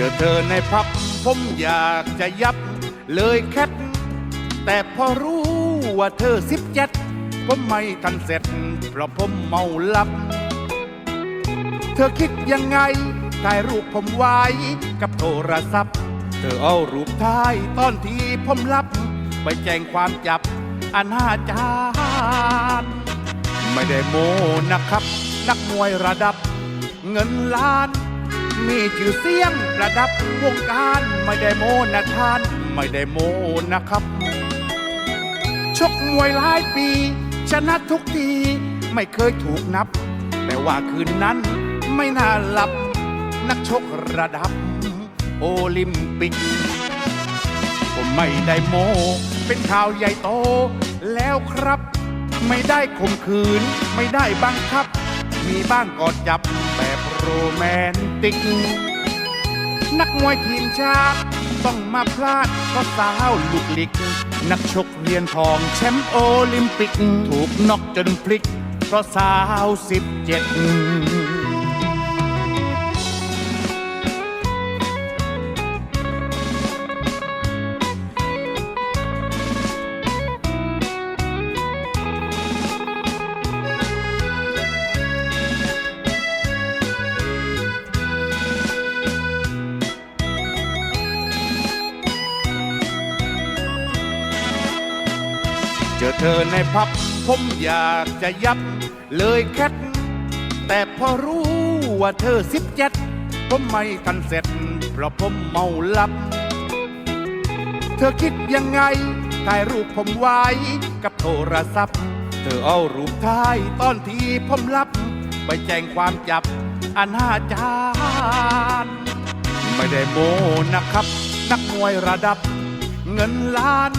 จอเธอในพับผมอยากจะยับเลยแคทแต่พอรู้ว่าเธอสิบเจ็ดผมไม่ทันเสร็จ เพราะผมเมาหลับ เธอคิดยังไงถ่ายรูปผมไว้ กับโทรศัพท์ เธอเอารูปถ่ายตอนที่ผมรับ ไปแจ้งความจับอนาจารไม่ได้โมนะครับ นักมวยระดับ เงินล้าน มีชื่อเสียงระดับวงการไม่ได้โมนะท่าน ไม่ได้โมนะครับ ชกมวยหลายปี ชนะทุกทีไม่เคยถูกนับ แต่ว่าคืนนั้นไม่น่าหลับ นักชกระดับ โอลิมปิก ผมไม่ได้โม เป็นข่าวใหญ่โตแล้วครับ ไม่ได้ข่มขืน ไม่ได้บังคับ มีบ้างกอดจับแบบ โรแมนติก นักมวยทีมชาติ ต้องมาพลาดเพราะสาวลูกหลิก นักชกเหรียญทองแชมป์โอลิมปิก ถูกนอกจนพลิก เพราะสาวสิบเจ็ด เจอเธอในพับผมอยากจะยับเลยแคท แต่พอรู้ว่าเธอสิบเจ็ดผมไม่ทันเสร็จ เพราะผมเมาหลับ เธอคิดยังไงถ่ายรูปผมไว้กับโทรศัพท์ เธอเอารูปถ่ายตอนที่ผมรับ ไปแจ้งความจับอนาจารไม่ได้โมนะครับ นักมวยระดับ เงินล้าน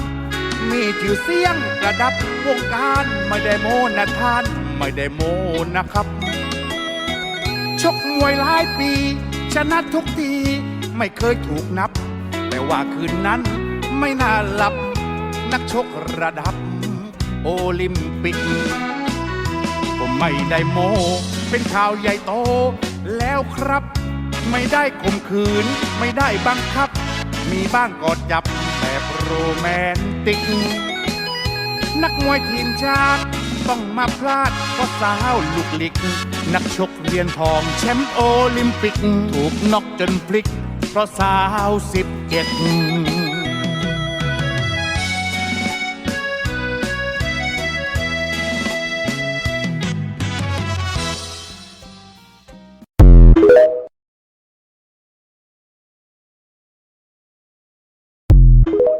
มีชื่อเสียงระดับวงการไม่ได้โมนะท่าน ไม่ได้โมนะครับ ชกมวยหลายปี ชนะทุกทีไม่เคยถูกนับ แต่ว่าคืนนั้นไม่น่าหลับ นักชกระดับ โอลิมปิกผมไม่ได้โม เป็นข่าวใหญ่โตแล้วครับ ไม่ได้ข่มขืน ไม่ได้บังคับ มีบ้างกอดจับ แบบโรแมนติก นักมวยทีมชาติ ต้องมาพลาดเพราะสาวลูกหลิก นักชกเหรียญทองแชมป์โอลิมปิก ถูกน็อกจนพลิก เพราะสาวสิบเจ็ด you